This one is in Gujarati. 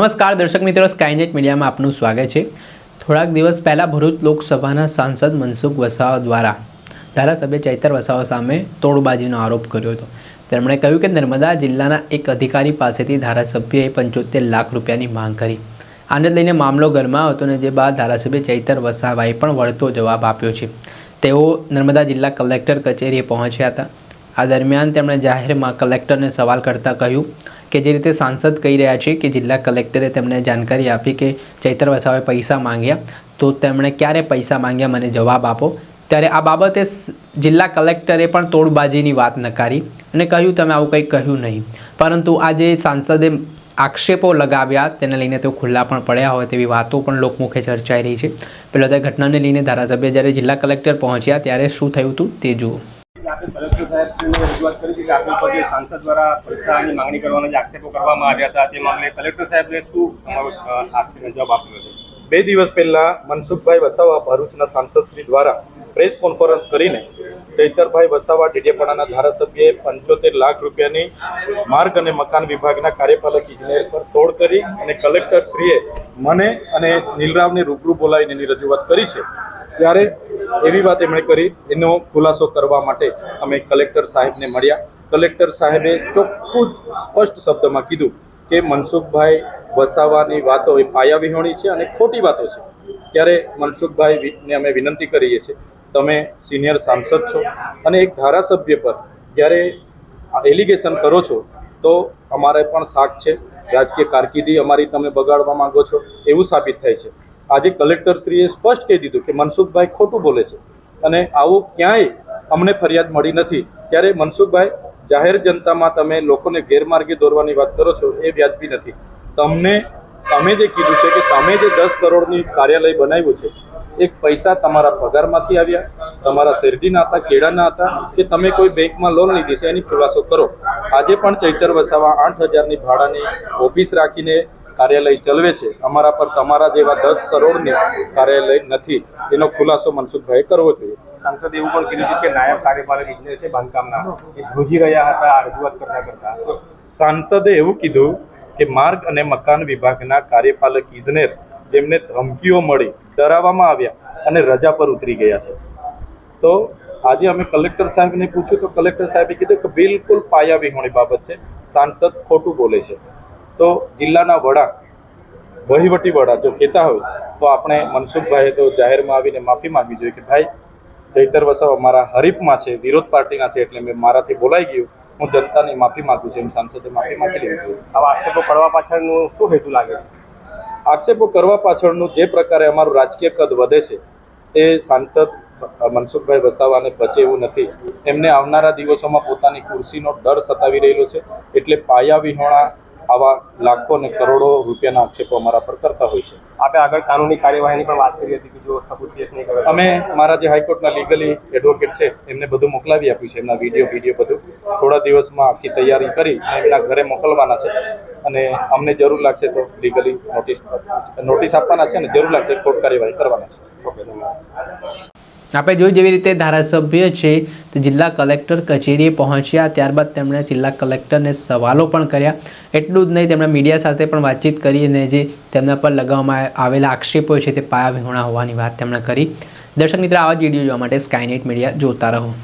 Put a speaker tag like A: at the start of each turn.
A: નમસ્કાર દર્શક મિત્રો સ્કાયનેટ મીડિયામાં આપનું સ્વાગત છે. થોડાક દિવસ પહેલાં ભરૂચ લોકસભાના સાંસદ મનસુખ વસાવા દ્વારા ધારાસભ્ય ચૈતર વસાવા સામે તોડબાજીનો આરોપ કર્યો હતો. તેમણે કહ્યું કે નર્મદા જિલ્લાના એક અધિકારી પાસેથી ધારાસભ્યએ પંચોતેર લાખ રૂપિયાની માંગ કરી. આને લઈને મામલો ગરમાયો હતો અને જે બાદ ધારાસભ્ય ચૈતર વસાવાએ પણ વળતો જવાબ આપ્યો છે. તેઓ નર્મદા જિલ્લા કલેક્ટર કચેરીએ પહોંચ્યા હતા. આ દરમિયાન તેમણે જાહેરમાં કલેક્ટરને સવાલ કરતા કહ્યું કે જે રીતે સાંસદ કહી રહ્યા છે કે જિલ્લા કલેક્ટરે તેમને જાણકારી આપી કે ચૈતર વસાવાએ પૈસા માંગ્યા, તો તેમણે ક્યારે પૈસા માંગ્યા મને જવાબ આપો. ત્યારે આ બાબતે જિલ્લા કલેક્ટરે પણ તોડબાજીની વાત નકારી અને કહ્યું, તમે આવું કંઈ કહ્યું નહીં. પરંતુ આજે સાંસદે આક્ષેપો લગાવ્યા, તેને લઈને તેઓ ખુલ્લા પણ પડ્યા હોય તેવી વાતો પણ લોકમુખે ચર્ચાઈ રહી છે. પહેલાં તે ઘટનાને લઈને ધારાસભ્ય જ્યારે જિલ્લા કલેક્ટર પહોંચ્યા, ત્યારે શું થયું હતું તે જુઓ.
B: આપણે કલેક્ટર સાહેબને રજૂઆત કરી છે કે આપણી પર સાંસદ દ્વારા પૈસાની માંગણી કરવાના જે કરવામાં આવ્યા હતા, તે મામલે કલેક્ટર સાહેબને શું તમારો જવાબ આપ્યો હતો?
C: બે દિવસ પહેલા મનસુખભાઈ વસાવા ભરૂચના સાંસદશ્રી દ્વારા પ્રેસ કોન્ફરન્સ કરીને ચૈતરભાઈ વસાવા ડીડેપણાના ધારાસભ્યએ પંચોતેર લાખ રૂપિયાની માર્ગ અને મકાન વિભાગના કાર્યપાલક ઇજનેર પર તોડ કરી અને કલેક્ટરશ્રીએ મને અને નીલરાવને રૂબરૂ બોલાવીને એની રજૂઆત કરી છે. ત્યારે એવી વાત એમણે કરી, એનો ખુલાસો કરવા માટે અમે કલેક્ટર સાહેબને મળ્યા. કલેક્ટર સાહેબે ચોખ્ખું સ્પષ્ટ શબ્દમાં કીધું કે મનસુખભાઈ વસાવાની વાતો એ પાયાવિહોણી છે અને ખોટી વાતો છે. ત્યારે મનસુખભાઈને અમે વિનંતી કરીએ છીએ, તમે સિનિયર સાંસદ છો અને એક ધારાસભ્ય પર જ્યારે એલિગેશન કરો છો, તો અમારે પણ શાક છે. રાજકીય કારકિર્દી અમારી તમે બગાડવા માંગો છો, એવું સાબિત થાય છે. આજે કલેક્ટરશ્રીએ સ્પષ્ટ કહી દીધું કે મનસુખભાઈ ખોટું બોલે છે અને આવું ક્યાંય અમને ફરિયાદ મળી નથી. ત્યારે મનસુખભાઈ, જાહેર જનતામાં તમે લોકોને ગેરમાર્ગે દોરવાની વાત કરો છો એ વ્યાજબી નથી. તમને, તમે જે કીધું છે કે તમે જે દસ કરોડની કાર્યાલય બનાવ્યું છે, એક પૈસા તમારા પગારમાંથી આવ્યા, તમારા શેરડીના હતા, કેળાના હતા, કે તમે કોઈ બેંકમાં લોન લીધી છે એની ખુલાસો કરો. આજે પણ ચૈતર વસાવા આઠ હજારની ભાડાની ઓફિસ રાખીને કાર્યાલય ચલાવે છે અમારા પર તમારા જેવા દસ કરોડની કાર્યાલય નથી. એનો ખુલાસો મનસુખભાઈ કરવો જોઈએ.
B: સાંસદે એવું પણ કીધું છે કે નાયબ કાર્યપાલક ઇજનેર છે બાંધકામના એ ધ્રુજી રહ્યા હતા આ રજૂઆત કરતા કરતા.
C: સાંસદે એવું કીધું કે માર્ગ અને મકાન વિભાગના કાર્યપાલક ઇજનેર જેમને ધમકીઓ મળી ડરાવવામાં આવ્યા અને રજા પર ઉતરી ગયા છે. તો આજે અમે કલેક્ટર સાહેબને પૂછ્યું તો કલેક્ટર સાહેબે કીધું કે બિલકુલ પાયાવિહોણી બાબત છે. સાંસદ ખોટું બોલે છે. તો જિલ્લાના વડા વહીવટી વડા જો કહેતા હોય તો આપણે મનસુખભાઈએ તો જાહેરમાં આવીને માફી માંગવી જોઈએ કે ભાઈ ચૈતર વસાવા મારા હરીફમાં છે વિરોધ પાર્ટીના છે એટલે મેં મારાથી બોલાઈ ગયું. હું જનતાની માફી માગું છું એમ સાંસદે માફી માંગી લીધું.
B: આવા આક્ષેપો કરવા પાછળનું શું હેતુ લાગે
C: આક્ષેપો કરવા પાછળનું જે પ્રકારે અમારું રાજકીય કદ વધે છે એ સાંસદ મનસુખભાઈ વસાવાને પચે એવું નથી. એમને આવનારા દિવસોમાં પોતાની ખુરશીનો ડર સતાવી રહેલો છે એટલે પાયા વિહોણા આવા લાખો ને કરોડો રૂપિયાના આક્ષેપો અમારા પર કરતા હોય છે.
B: આપણે આગળ કાનૂની કાર્યવાહીની પણ વાત કરી હતી કે જો સબૂત કેસ નહીં કરે
C: અમે મારા જે હાઈકોર્ટના લીગલી એડવોકેટ છે એમને બધું મોકલાવી આપ્યું છે એમના વીડિયો વીડિયો બધું. થોડા દિવસમાં આખી તૈયારી કરી એમના ઘરે મોકલવાના છે. અને અમને જરૂર લાગશે તો લીગલી નોટિસ નોટિસ આપવાના છે અને જરૂર લાગશે કોર્ટ કાર્યવાહી કરવાના છે.
B: ઓકે ધન્યવાદ
A: આપણે જોયું જેવી રીતે ધારાસભ્ય છે તે જિલ્લા કલેક્ટર કચેરીએ પહોંચ્યા. ત્યારબાદ તેમણે જિલ્લા કલેક્ટરને સવાલો પણ કર્યા. એટલું જ નહીં, તેમણે મીડિયા સાથે પણ વાતચીત કરી અને જે તેમના પર લગાવવામાં આવેલા આક્ષેપો છે તે પાયા વિહોણા હોવાની વાત તેમણે કરી. દર્શક મિત્ર, આવા જ વીડિયો જોવા માટે સ્કાયનેટ મીડિયા જોતા રહો.